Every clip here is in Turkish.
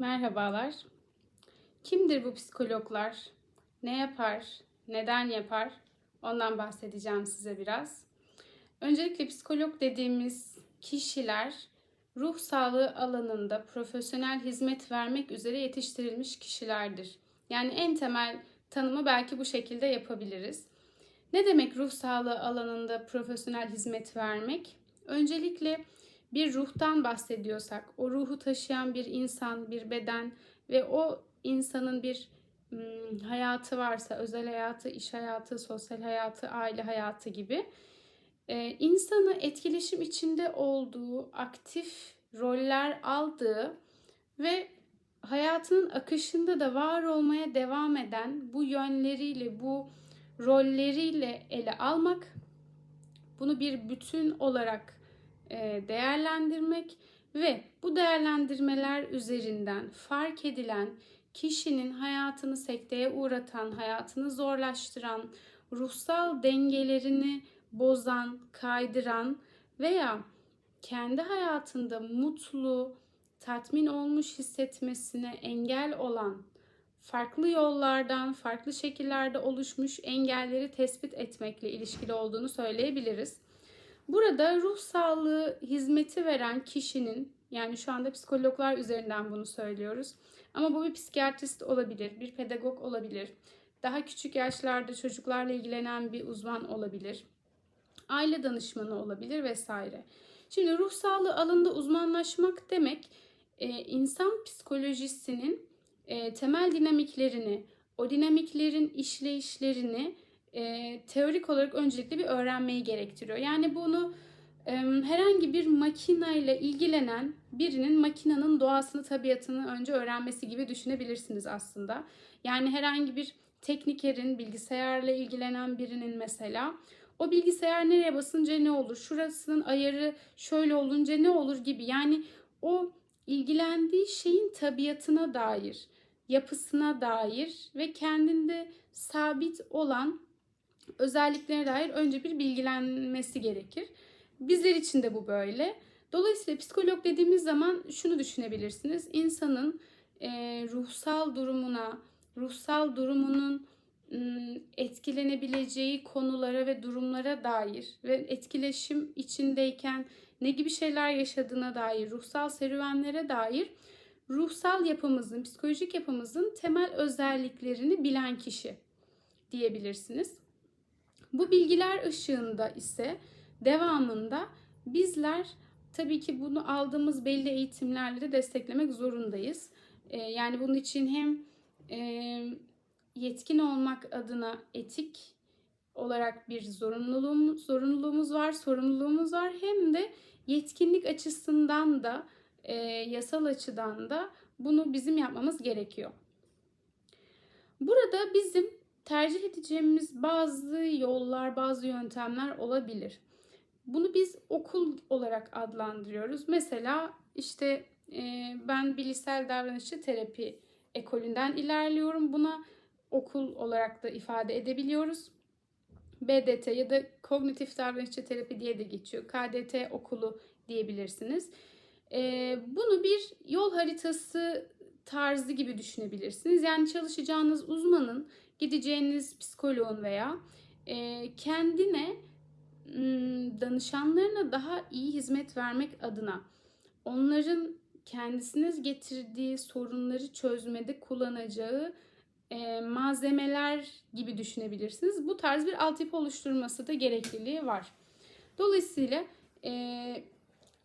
Merhabalar. Kimdir bu psikologlar? Ne yapar? Neden yapar? Ondan bahsedeceğim size biraz. Öncelikle psikolog dediğimiz kişiler ruh sağlığı alanında profesyonel hizmet vermek üzere yetiştirilmiş kişilerdir. Yani en temel tanımı belki bu şekilde yapabiliriz. Ne demek ruh sağlığı alanında profesyonel hizmet vermek? Öncelikle bir ruhtan bahsediyorsak, o ruhu taşıyan bir insan, bir beden ve o insanın bir hayatı varsa, özel hayatı, iş hayatı, sosyal hayatı, aile hayatı gibi e, insanı etkileşim içinde olduğu, aktif roller aldığı ve hayatının akışında da var olmaya devam eden bu yönleriyle, bu rolleriyle ele almak, bunu bir bütün olarak değerlendirmek ve bu değerlendirmeler üzerinden fark edilen kişinin hayatını sekteye uğratan, hayatını zorlaştıran, ruhsal dengelerini bozan, kaydıran veya kendi hayatında mutlu, tatmin olmuş hissetmesine engel olan farklı yollardan, farklı şekillerde oluşmuş engelleri tespit etmekle ilişkili olduğunu söyleyebiliriz. Burada ruh sağlığı hizmeti veren kişinin yani şu anda psikologlar üzerinden bunu söylüyoruz. Ama bu bir psikiyatrist olabilir, bir pedagog olabilir. Daha küçük yaşlarda çocuklarla ilgilenen bir uzman olabilir. Aile danışmanı olabilir vesaire. Şimdi ruh sağlığı alanında uzmanlaşmak demek e, insan psikolojisinin e, temel dinamiklerini, o dinamiklerin işleyişlerini e, teorik olarak öncelikle bir öğrenmeyi gerektiriyor. Yani bunu e, herhangi bir makineyle ilgilenen birinin makinenin doğasını, tabiatını önce öğrenmesi gibi düşünebilirsiniz aslında. Yani herhangi bir teknikerin, bilgisayarla ilgilenen birinin mesela o bilgisayar nereye basınca ne olur, şurasının ayarı şöyle olunca ne olur gibi. Yani o ilgilendiği şeyin tabiatına dair, yapısına dair ve kendinde sabit olan özelliklerine dair önce bir bilgilenmesi gerekir. Bizler için de bu böyle. Dolayısıyla psikolog dediğimiz zaman şunu düşünebilirsiniz. İnsanın e, ruhsal durumuna, ruhsal durumunun etkilenebileceği konulara ve durumlara dair ve etkileşim içindeyken ne gibi şeyler yaşadığına dair, ruhsal serüvenlere dair ruhsal yapımızın, psikolojik yapımızın temel özelliklerini bilen kişi diyebilirsiniz. Bu bilgiler ışığında ise devamında bizler tabii ki bunu aldığımız belli eğitimlerle de desteklemek zorundayız. Ee, yani bunun için hem e, yetkin olmak adına etik olarak bir zorunluluğumuz, zorunluluğumuz var, sorumluluğumuz var. Hem de yetkinlik açısından da e, yasal açıdan da bunu bizim yapmamız gerekiyor. Burada bizim tercih edeceğimiz bazı yollar, bazı yöntemler olabilir. Bunu biz okul olarak adlandırıyoruz. Mesela işte e, ben bilişsel davranışçı terapi ekolünden ilerliyorum. Buna okul olarak da ifade edebiliyoruz. BDT ya da kognitif davranışçı terapi diye de geçiyor. KDT okulu diyebilirsiniz. E, bunu bir yol haritası tarzı gibi düşünebilirsiniz. Yani çalışacağınız uzmanın, gideceğiniz psikoloğun veya e, kendine danışanlarına daha iyi hizmet vermek adına onların kendisiniz getirdiği sorunları çözmede kullanacağı e, malzemeler gibi düşünebilirsiniz. Bu tarz bir altyapı oluşturması da gerekliliği var. Dolayısıyla e,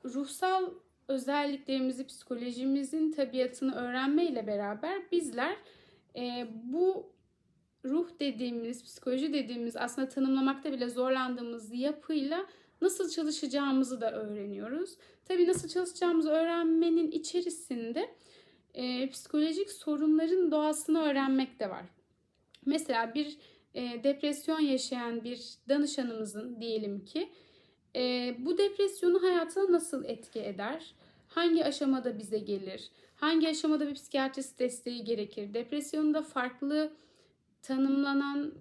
ruhsal özelliklerimizi, psikolojimizin tabiatını öğrenmeyle beraber bizler e, bu ruh dediğimiz, psikoloji dediğimiz aslında tanımlamakta bile zorlandığımız yapıyla nasıl çalışacağımızı da öğreniyoruz. Tabii nasıl çalışacağımızı öğrenmenin içerisinde e, psikolojik sorunların doğasını öğrenmek de var. Mesela bir e, depresyon yaşayan bir danışanımızın diyelim ki e, bu depresyonu hayatına nasıl etki eder? Hangi aşamada bize gelir? Hangi aşamada bir psikiyatrist desteği gerekir? Depresyonda farklı tanımlanan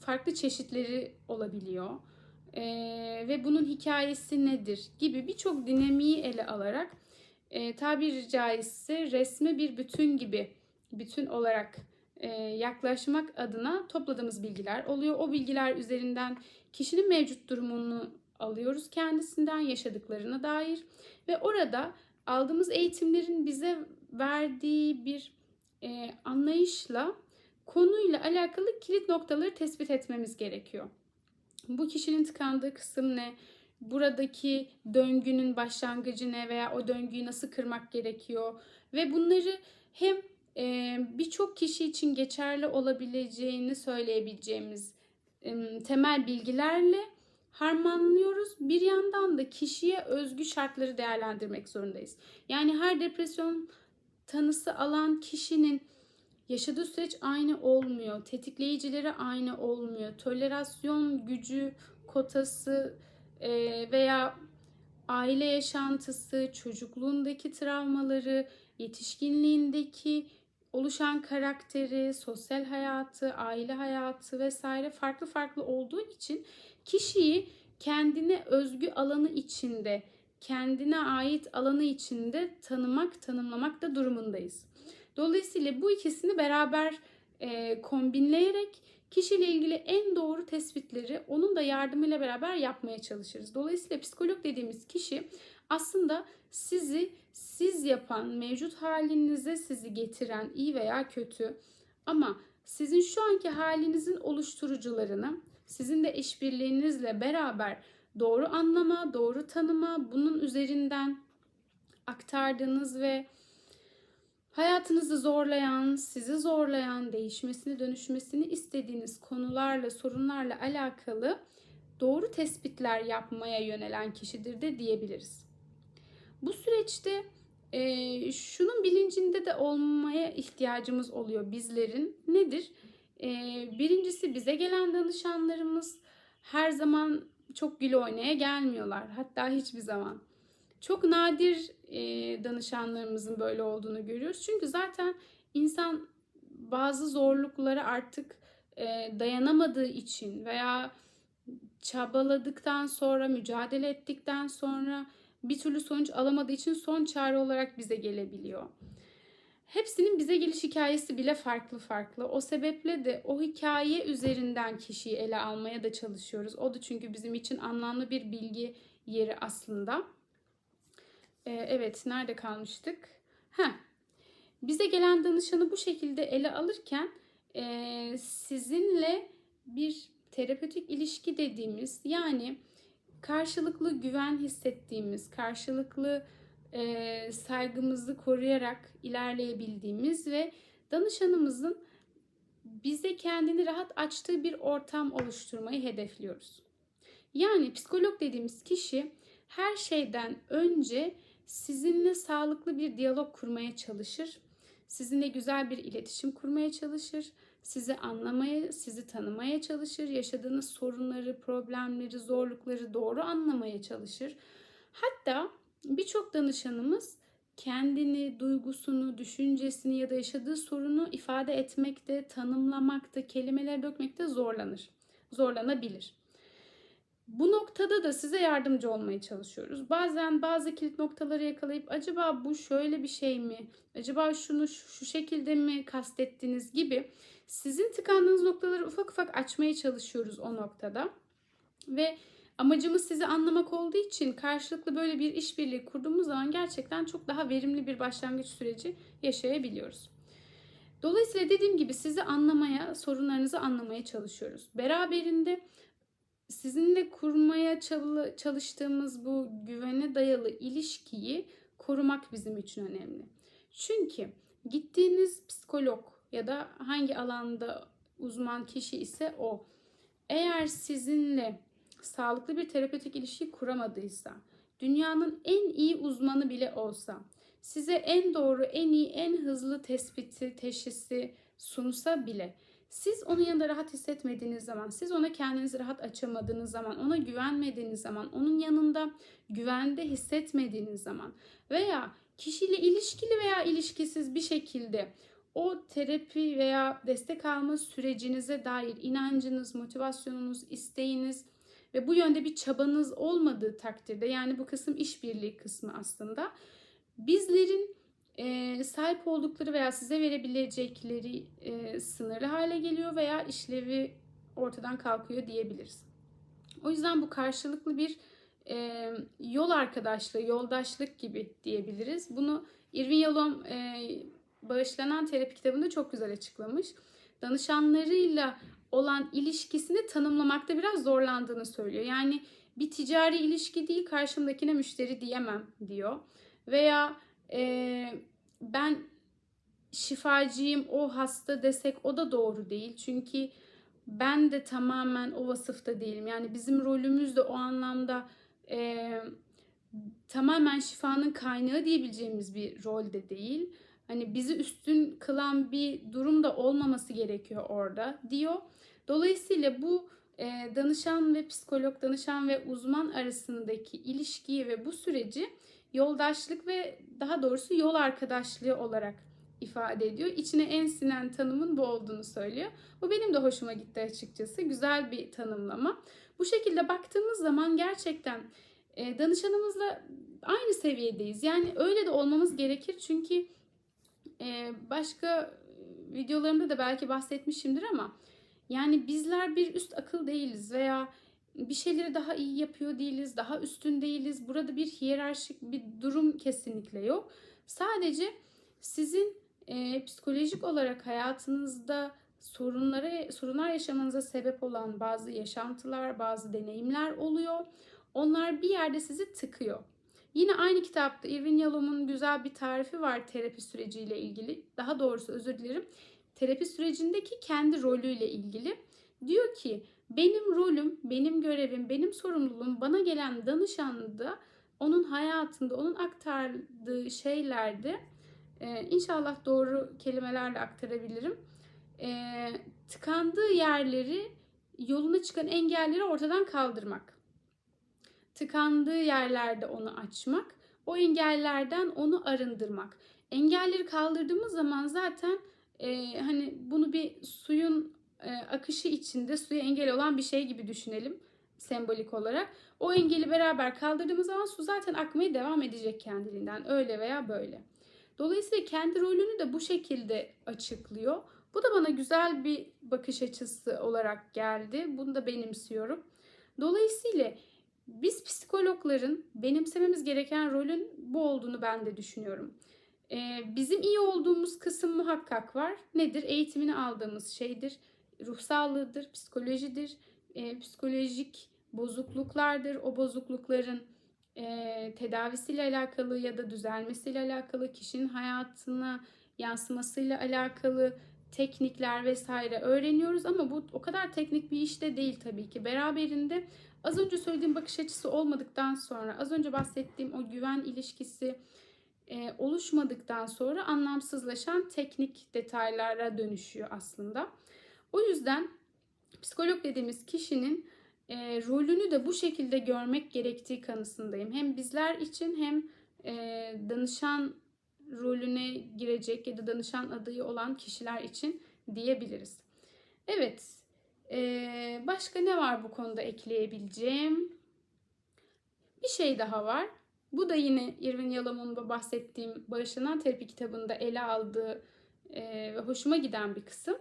farklı çeşitleri olabiliyor. Ee, ve bunun hikayesi nedir gibi birçok dinamiği ele alarak e, tabiri caizse resme bir bütün gibi bütün olarak e, yaklaşmak adına topladığımız bilgiler oluyor. O bilgiler üzerinden kişinin mevcut durumunu alıyoruz kendisinden yaşadıklarına dair ve orada aldığımız eğitimlerin bize verdiği bir e, anlayışla konuyla alakalı kilit noktaları tespit etmemiz gerekiyor. Bu kişinin tıkandığı kısım ne? Buradaki döngünün başlangıcı ne veya o döngüyü nasıl kırmak gerekiyor? Ve bunları hem e, birçok kişi için geçerli olabileceğini söyleyebileceğimiz e, temel bilgilerle harmanlıyoruz. Bir yandan da kişiye özgü şartları değerlendirmek zorundayız. Yani her depresyon tanısı alan kişinin yaşadığı süreç aynı olmuyor. Tetikleyicileri aynı olmuyor. Tolerasyon gücü, kotası e, veya aile yaşantısı, çocukluğundaki travmaları, yetişkinliğindeki oluşan karakteri, sosyal hayatı, aile hayatı vesaire farklı farklı olduğu için kişiyi kendine özgü alanı içinde, kendine ait alanı içinde tanımak, tanımlamak da durumundayız. Dolayısıyla bu ikisini beraber e, kombinleyerek kişiyle ilgili en doğru tespitleri onun da yardımıyla beraber yapmaya çalışırız. Dolayısıyla psikolog dediğimiz kişi aslında sizi siz yapan, mevcut halinize sizi getiren iyi veya kötü ama sizin şu anki halinizin oluşturucularını sizin de işbirliğinizle beraber doğru anlama, doğru tanıma, bunun üzerinden aktardığınız ve hayatınızı zorlayan, sizi zorlayan, değişmesini, dönüşmesini istediğiniz konularla, sorunlarla alakalı doğru tespitler yapmaya yönelen kişidir de diyebiliriz. Bu süreçte e, şunun bilincinde de olmaya ihtiyacımız oluyor bizlerin. Nedir? E, birincisi bize gelen danışanlarımız her zaman çok gül oynaya gelmiyorlar. Hatta hiçbir zaman. Çok nadir e, danışanlarımızın böyle olduğunu görüyoruz. Çünkü zaten insan bazı zorluklara artık e, dayanamadığı için veya çabaladıktan sonra, mücadele ettikten sonra bir türlü sonuç alamadığı için son çare olarak bize gelebiliyor. Hepsinin bize geliş hikayesi bile farklı farklı. O sebeple de o hikaye üzerinden kişiyi ele almaya da çalışıyoruz. O da çünkü bizim için anlamlı bir bilgi yeri aslında. Ee, evet, nerede kalmıştık? Ha, bize gelen danışanı bu şekilde ele alırken e, sizinle bir terapötik ilişki dediğimiz yani karşılıklı güven hissettiğimiz, karşılıklı e, saygımızı koruyarak ilerleyebildiğimiz ve danışanımızın bize kendini rahat açtığı bir ortam oluşturmayı hedefliyoruz. Yani psikolog dediğimiz kişi her şeyden önce sizinle sağlıklı bir diyalog kurmaya çalışır. Sizinle güzel bir iletişim kurmaya çalışır. Sizi anlamaya, sizi tanımaya çalışır. Yaşadığınız sorunları, problemleri, zorlukları doğru anlamaya çalışır. Hatta birçok danışanımız kendini, duygusunu, düşüncesini ya da yaşadığı sorunu ifade etmekte, tanımlamakta, kelimelere dökmekte zorlanır. Zorlanabilir. Bu noktada da size yardımcı olmaya çalışıyoruz. Bazen bazı kilit noktaları yakalayıp acaba bu şöyle bir şey mi? Acaba şunu şu şekilde mi kastettiniz gibi sizin tıkandığınız noktaları ufak ufak açmaya çalışıyoruz o noktada. Ve amacımız sizi anlamak olduğu için karşılıklı böyle bir işbirliği kurduğumuz zaman gerçekten çok daha verimli bir başlangıç süreci yaşayabiliyoruz. Dolayısıyla dediğim gibi sizi anlamaya, sorunlarınızı anlamaya çalışıyoruz. Beraberinde sizinle kurmaya çalıştığımız bu güvene dayalı ilişkiyi korumak bizim için önemli. Çünkü gittiğiniz psikolog ya da hangi alanda uzman kişi ise o. Eğer sizinle sağlıklı bir terapötik ilişki kuramadıysa, dünyanın en iyi uzmanı bile olsa, size en doğru, en iyi, en hızlı tespiti, teşhisi sunsa bile siz onun yanında rahat hissetmediğiniz zaman, siz ona kendinizi rahat açamadığınız zaman, ona güvenmediğiniz zaman, onun yanında güvende hissetmediğiniz zaman veya kişiyle ilişkili veya ilişkisiz bir şekilde o terapi veya destek alma sürecinize dair inancınız, motivasyonunuz, isteğiniz ve bu yönde bir çabanız olmadığı takdirde yani bu kısım işbirliği kısmı aslında bizlerin e, sahip oldukları veya size verebilecekleri e, sınırlı hale geliyor veya işlevi ortadan kalkıyor diyebiliriz. O yüzden bu karşılıklı bir e, yol arkadaşlığı, yoldaşlık gibi diyebiliriz. Bunu Irvin Yalom e, bağışlanan terapi kitabında çok güzel açıklamış. Danışanlarıyla olan ilişkisini tanımlamakta biraz zorlandığını söylüyor. Yani bir ticari ilişki değil karşımdakine müşteri diyemem diyor. Veya e, ben şifacıyım o hasta desek o da doğru değil. Çünkü ben de tamamen o vasıfta değilim. Yani bizim rolümüz de o anlamda e, tamamen şifanın kaynağı diyebileceğimiz bir rol de değil. Hani bizi üstün kılan bir durum da olmaması gerekiyor orada diyor. Dolayısıyla bu e, danışan ve psikolog, danışan ve uzman arasındaki ilişkiyi ve bu süreci yoldaşlık ve daha doğrusu yol arkadaşlığı olarak ifade ediyor. İçine en sinen tanımın bu olduğunu söylüyor. Bu benim de hoşuma gitti açıkçası. Güzel bir tanımlama. Bu şekilde baktığımız zaman gerçekten e, danışanımızla aynı seviyedeyiz. Yani öyle de olmamız gerekir çünkü başka videolarımda da belki bahsetmişimdir ama yani bizler bir üst akıl değiliz veya bir şeyleri daha iyi yapıyor değiliz, daha üstün değiliz. Burada bir hiyerarşik bir durum kesinlikle yok. Sadece sizin e, psikolojik olarak hayatınızda sorunlara sorunlar yaşamanıza sebep olan bazı yaşantılar, bazı deneyimler oluyor. Onlar bir yerde sizi tıkıyor. Yine aynı kitapta Irvin Yalom'un güzel bir tarifi var terapi süreciyle ilgili. Daha doğrusu özür dilerim. Terapi sürecindeki kendi rolüyle ilgili. Diyor ki benim rolüm, benim görevim, benim sorumluluğum bana gelen danışanda onun hayatında, onun aktardığı şeylerde e, inşallah doğru kelimelerle aktarabilirim. E, tıkandığı yerleri, yoluna çıkan engelleri ortadan kaldırmak. Tıkandığı yerlerde onu açmak, o engellerden onu arındırmak. Engelleri kaldırdığımız zaman zaten e, hani bunu bir suyun e, akışı içinde suya engel olan bir şey gibi düşünelim sembolik olarak. O engeli beraber kaldırdığımız zaman su zaten akmaya devam edecek kendiliğinden öyle veya böyle. Dolayısıyla kendi rolünü de bu şekilde açıklıyor. Bu da bana güzel bir bakış açısı olarak geldi. Bunu da benimsiyorum. Dolayısıyla biz psikologların benimsememiz gereken rolün bu olduğunu ben de düşünüyorum. Ee, bizim iyi olduğumuz kısım muhakkak var. Nedir? Eğitimini aldığımız şeydir. Ruh psikolojidir, e, psikolojik bozukluklardır. O bozuklukların e, tedavisiyle alakalı ya da düzelmesiyle alakalı, kişinin hayatına yansımasıyla alakalı teknikler vesaire öğreniyoruz ama bu o kadar teknik bir iş de değil tabii ki. Beraberinde az önce söylediğim bakış açısı olmadıktan sonra, az önce bahsettiğim o güven ilişkisi e, oluşmadıktan sonra anlamsızlaşan teknik detaylara dönüşüyor aslında. O yüzden psikolog dediğimiz kişinin e, rolünü de bu şekilde görmek gerektiği kanısındayım. Hem bizler için hem e, danışan rolüne girecek ya da danışan adayı olan kişiler için diyebiliriz. Evet, e, başka ne var bu konuda ekleyebileceğim? Bir şey daha var. Bu da yine Irvin Yalom'un bahsettiğim Bağışlanan Terapi kitabında ele aldığı e, ve hoşuma giden bir kısım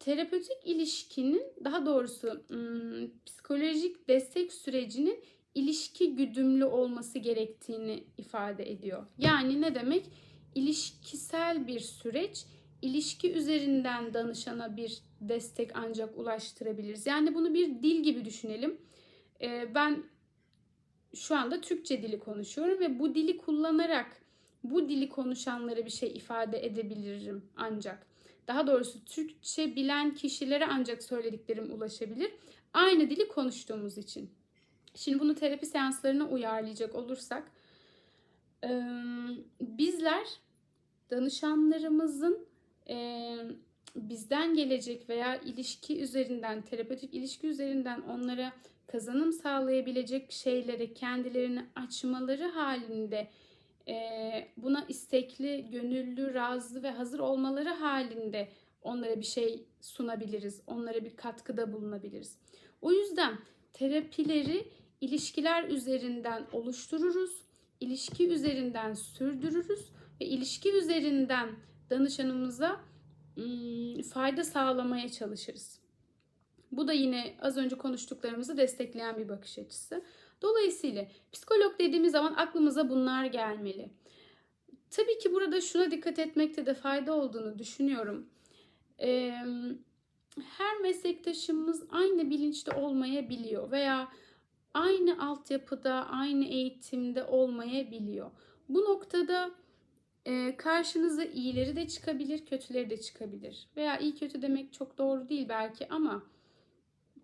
terapötik ilişkinin daha doğrusu ım, psikolojik destek sürecinin ilişki güdümlü olması gerektiğini ifade ediyor. Yani ne demek? İlişkisel bir süreç, ilişki üzerinden danışana bir destek ancak ulaştırabiliriz. Yani bunu bir dil gibi düşünelim. Ee, ben şu anda Türkçe dili konuşuyorum ve bu dili kullanarak bu dili konuşanlara bir şey ifade edebilirim ancak. Daha doğrusu Türkçe bilen kişilere ancak söylediklerim ulaşabilir. Aynı dili konuştuğumuz için. Şimdi bunu terapi seanslarına uyarlayacak olursak bizler danışanlarımızın bizden gelecek veya ilişki üzerinden, terapötik ilişki üzerinden onlara kazanım sağlayabilecek şeylere kendilerini açmaları halinde buna istekli, gönüllü, razı ve hazır olmaları halinde onlara bir şey sunabiliriz. Onlara bir katkıda bulunabiliriz. O yüzden terapileri ilişkiler üzerinden oluştururuz. ilişki üzerinden sürdürürüz ve ilişki üzerinden danışanımıza ım, fayda sağlamaya çalışırız. Bu da yine az önce konuştuklarımızı destekleyen bir bakış açısı. Dolayısıyla psikolog dediğimiz zaman aklımıza bunlar gelmeli. Tabii ki burada şuna dikkat etmekte de fayda olduğunu düşünüyorum. Her meslektaşımız aynı bilinçte olmayabiliyor veya aynı altyapıda, aynı eğitimde olmayabiliyor. Bu noktada e, karşınıza iyileri de çıkabilir, kötüleri de çıkabilir. Veya iyi kötü demek çok doğru değil belki ama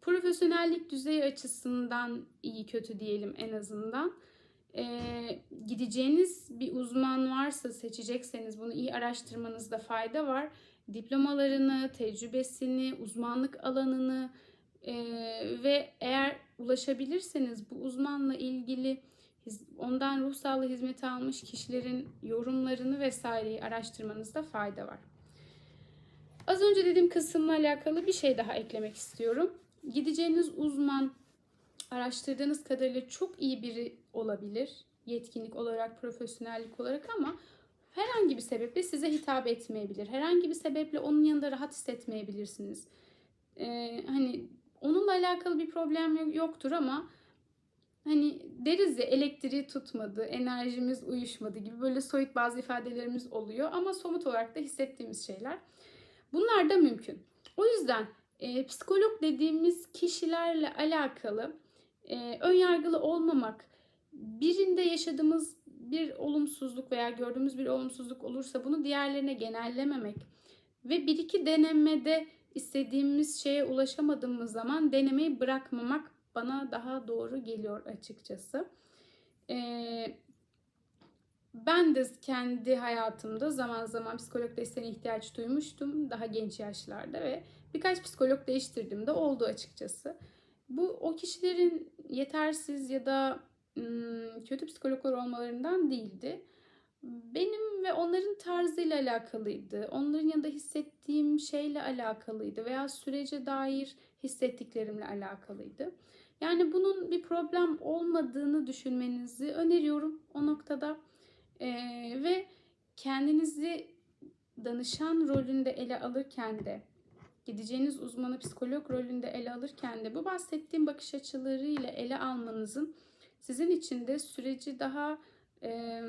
profesyonellik düzeyi açısından iyi kötü diyelim en azından. E, gideceğiniz bir uzman varsa seçecekseniz bunu iyi araştırmanızda fayda var. Diplomalarını, tecrübesini, uzmanlık alanını e, ve eğer ulaşabilirseniz bu uzmanla ilgili ondan ruh sağlığı hizmeti almış kişilerin yorumlarını vesaireyi araştırmanızda fayda var. Az önce dediğim kısımla alakalı bir şey daha eklemek istiyorum. Gideceğiniz uzman araştırdığınız kadarıyla çok iyi biri olabilir. Yetkinlik olarak, profesyonellik olarak ama herhangi bir sebeple size hitap etmeyebilir. Herhangi bir sebeple onun yanında rahat hissetmeyebilirsiniz. Ee, hani onunla alakalı bir problem yoktur ama hani deriz ya elektriği tutmadı, enerjimiz uyuşmadı gibi böyle soyut bazı ifadelerimiz oluyor ama somut olarak da hissettiğimiz şeyler. Bunlar da mümkün. O yüzden e, psikolog dediğimiz kişilerle alakalı e, ön yargılı olmamak, birinde yaşadığımız bir olumsuzluk veya gördüğümüz bir olumsuzluk olursa bunu diğerlerine genellememek ve bir iki denemede istediğimiz şeye ulaşamadığımız zaman denemeyi bırakmamak bana daha doğru geliyor açıkçası. Ee, ben de kendi hayatımda zaman zaman psikolog desteğine ihtiyaç duymuştum daha genç yaşlarda ve birkaç psikolog değiştirdim de oldu açıkçası. Bu o kişilerin yetersiz ya da kötü psikologlar olmalarından değildi. Benim ve onların tarzıyla alakalıydı. Onların yanında hissettiğim şeyle alakalıydı veya sürece dair hissettiklerimle alakalıydı. Yani bunun bir problem olmadığını düşünmenizi öneriyorum o noktada. Ee, ve kendinizi danışan rolünde ele alırken de gideceğiniz uzmanı psikolog rolünde ele alırken de bu bahsettiğim bakış açılarıyla ele almanızın sizin için de süreci daha e,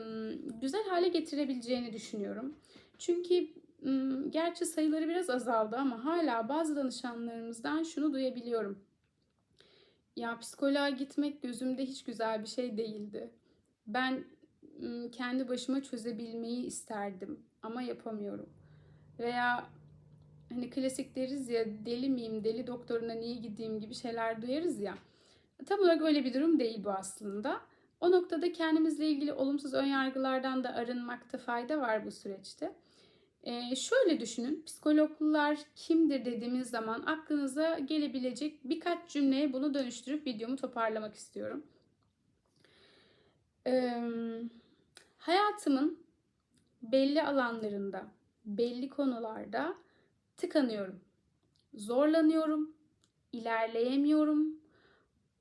güzel hale getirebileceğini düşünüyorum. Çünkü gerçi sayıları biraz azaldı ama hala bazı danışanlarımızdan şunu duyabiliyorum. Ya psikoloğa gitmek gözümde hiç güzel bir şey değildi. Ben kendi başıma çözebilmeyi isterdim ama yapamıyorum. Veya hani klasik deriz ya deli miyim, deli doktoruna niye gideyim gibi şeyler duyarız ya. Tam olarak öyle bir durum değil bu aslında. O noktada kendimizle ilgili olumsuz önyargılardan da arınmakta fayda var bu süreçte. Ee, şöyle düşünün, psikologlar kimdir dediğimiz zaman aklınıza gelebilecek birkaç cümleye bunu dönüştürüp videomu toparlamak istiyorum. Ee, hayatımın belli alanlarında, belli konularda tıkanıyorum, zorlanıyorum, ilerleyemiyorum,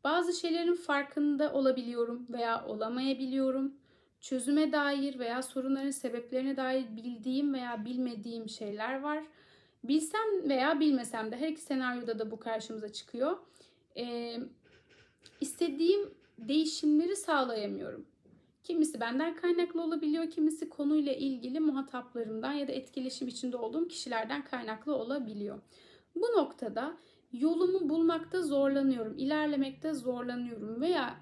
bazı şeylerin farkında olabiliyorum veya olamayabiliyorum. Çözüme dair veya sorunların sebeplerine dair bildiğim veya bilmediğim şeyler var. Bilsem veya bilmesem de her iki senaryoda da bu karşımıza çıkıyor. Ee, istediğim değişimleri sağlayamıyorum. Kimisi benden kaynaklı olabiliyor, kimisi konuyla ilgili muhataplarımdan ya da etkileşim içinde olduğum kişilerden kaynaklı olabiliyor. Bu noktada yolumu bulmakta zorlanıyorum, ilerlemekte zorlanıyorum veya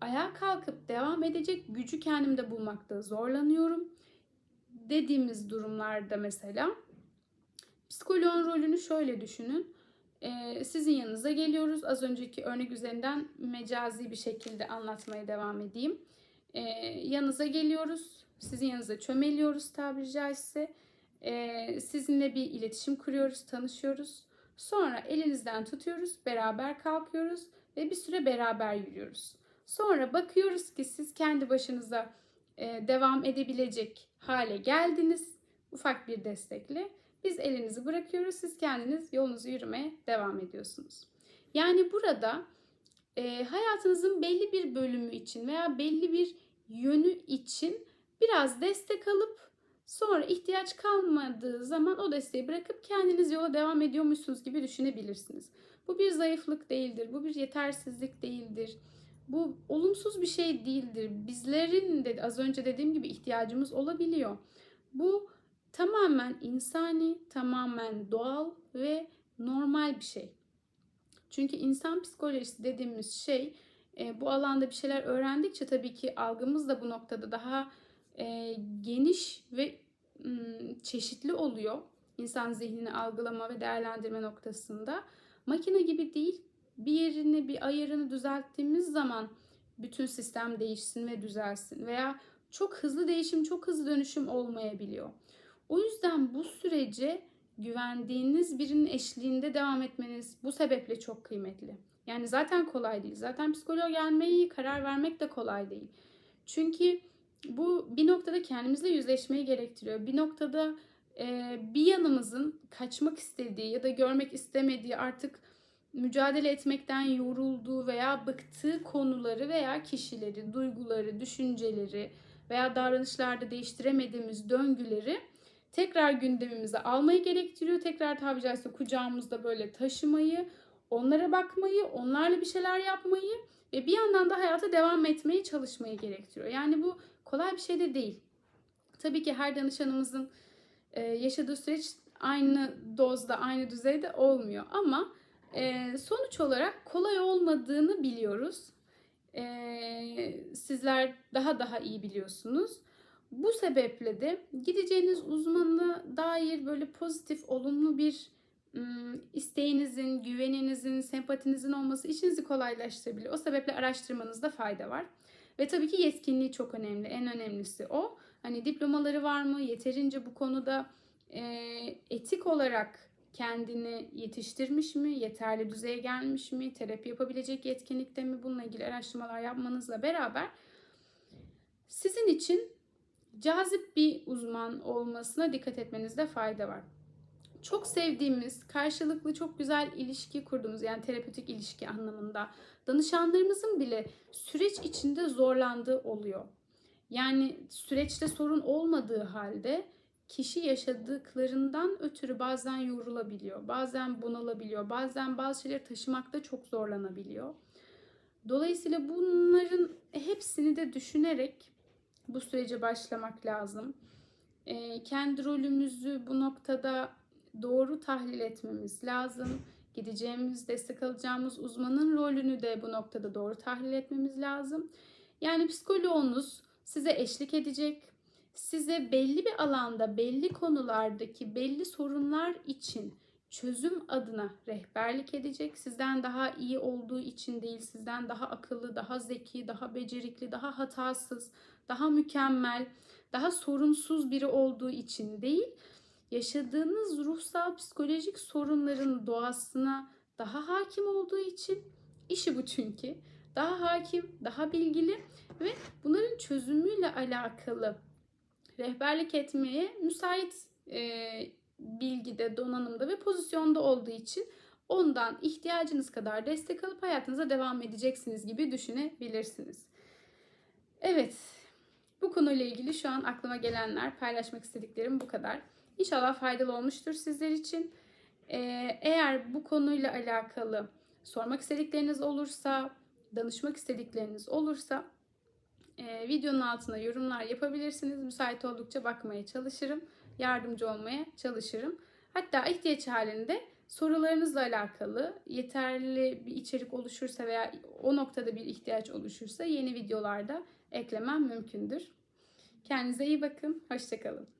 ayağa kalkıp devam edecek gücü kendimde bulmakta zorlanıyorum dediğimiz durumlarda mesela psikoloğun rolünü şöyle düşünün. Ee, sizin yanınıza geliyoruz. Az önceki örnek üzerinden mecazi bir şekilde anlatmaya devam edeyim. Ee, yanınıza geliyoruz. Sizin yanınıza çömeliyoruz tabiri caizse. Ee, sizinle bir iletişim kuruyoruz, tanışıyoruz. Sonra elinizden tutuyoruz, beraber kalkıyoruz ve bir süre beraber yürüyoruz. Sonra bakıyoruz ki siz kendi başınıza e, devam edebilecek hale geldiniz. Ufak bir destekle. Biz elinizi bırakıyoruz. Siz kendiniz yolunuzu yürümeye devam ediyorsunuz. Yani burada e, hayatınızın belli bir bölümü için veya belli bir yönü için biraz destek alıp sonra ihtiyaç kalmadığı zaman o desteği bırakıp kendiniz yola devam ediyormuşsunuz gibi düşünebilirsiniz. Bu bir zayıflık değildir, bu bir yetersizlik değildir. Bu olumsuz bir şey değildir. Bizlerin de az önce dediğim gibi ihtiyacımız olabiliyor. Bu tamamen insani, tamamen doğal ve normal bir şey. Çünkü insan psikolojisi dediğimiz şey e, bu alanda bir şeyler öğrendikçe tabii ki algımız da bu noktada daha e, geniş ve çeşitli oluyor. İnsan zihnini algılama ve değerlendirme noktasında. Makine gibi değil, bir yerini, bir ayarını düzelttiğimiz zaman bütün sistem değişsin ve düzelsin. Veya çok hızlı değişim, çok hızlı dönüşüm olmayabiliyor. O yüzden bu sürece güvendiğiniz birinin eşliğinde devam etmeniz bu sebeple çok kıymetli. Yani zaten kolay değil. Zaten psikoloğa gelmeyi karar vermek de kolay değil. Çünkü bu bir noktada kendimizle yüzleşmeyi gerektiriyor. Bir noktada bir yanımızın kaçmak istediği ya da görmek istemediği artık mücadele etmekten yorulduğu veya bıktığı konuları veya kişileri, duyguları, düşünceleri veya davranışlarda değiştiremediğimiz döngüleri tekrar gündemimize almayı gerektiriyor. Tekrar tabiri caizse kucağımızda böyle taşımayı, onlara bakmayı, onlarla bir şeyler yapmayı ve bir yandan da hayata devam etmeyi çalışmayı gerektiriyor. Yani bu kolay bir şey de değil. Tabii ki her danışanımızın yaşadığı süreç aynı dozda, aynı düzeyde olmuyor ama e, sonuç olarak kolay olmadığını biliyoruz. E, sizler daha daha iyi biliyorsunuz. Bu sebeple de gideceğiniz uzmanına dair böyle pozitif, olumlu bir isteğinizin, güveninizin, sempatinizin olması işinizi kolaylaştırabilir. O sebeple araştırmanızda fayda var. Ve tabii ki yetkinliği çok önemli. En önemlisi o. Hani diplomaları var mı? Yeterince bu konuda e, etik olarak kendini yetiştirmiş mi? Yeterli düzeye gelmiş mi? Terapi yapabilecek yetkinlikte mi? Bununla ilgili araştırmalar yapmanızla beraber sizin için cazip bir uzman olmasına dikkat etmenizde fayda var. Çok sevdiğimiz, karşılıklı çok güzel ilişki kurduğumuz yani terapötik ilişki anlamında danışanlarımızın bile süreç içinde zorlandığı oluyor. Yani süreçte sorun olmadığı halde kişi yaşadıklarından ötürü bazen yorulabiliyor, bazen bunalabiliyor, bazen bazı şeyleri taşımakta çok zorlanabiliyor. Dolayısıyla bunların hepsini de düşünerek bu sürece başlamak lazım. E, kendi rolümüzü bu noktada doğru tahlil etmemiz lazım. Gideceğimiz, destek alacağımız uzmanın rolünü de bu noktada doğru tahlil etmemiz lazım. Yani psikoloğunuz size eşlik edecek, size belli bir alanda, belli konulardaki belli sorunlar için çözüm adına rehberlik edecek. Sizden daha iyi olduğu için değil, sizden daha akıllı, daha zeki, daha becerikli, daha hatasız, daha mükemmel, daha sorunsuz biri olduğu için değil, yaşadığınız ruhsal psikolojik sorunların doğasına daha hakim olduğu için işi bu çünkü. Daha hakim, daha bilgili ve bunların çözümüyle alakalı rehberlik etmeye müsait e, bilgide, donanımda ve pozisyonda olduğu için ondan ihtiyacınız kadar destek alıp hayatınıza devam edeceksiniz gibi düşünebilirsiniz. Evet, bu konuyla ilgili şu an aklıma gelenler, paylaşmak istediklerim bu kadar. İnşallah faydalı olmuştur sizler için. Ee, eğer bu konuyla alakalı sormak istedikleriniz olursa, danışmak istedikleriniz olursa e, videonun altına yorumlar yapabilirsiniz. Müsait oldukça bakmaya çalışırım. Yardımcı olmaya çalışırım. Hatta ihtiyaç halinde sorularınızla alakalı yeterli bir içerik oluşursa veya o noktada bir ihtiyaç oluşursa yeni videolarda eklemem mümkündür. Kendinize iyi bakın. Hoşçakalın.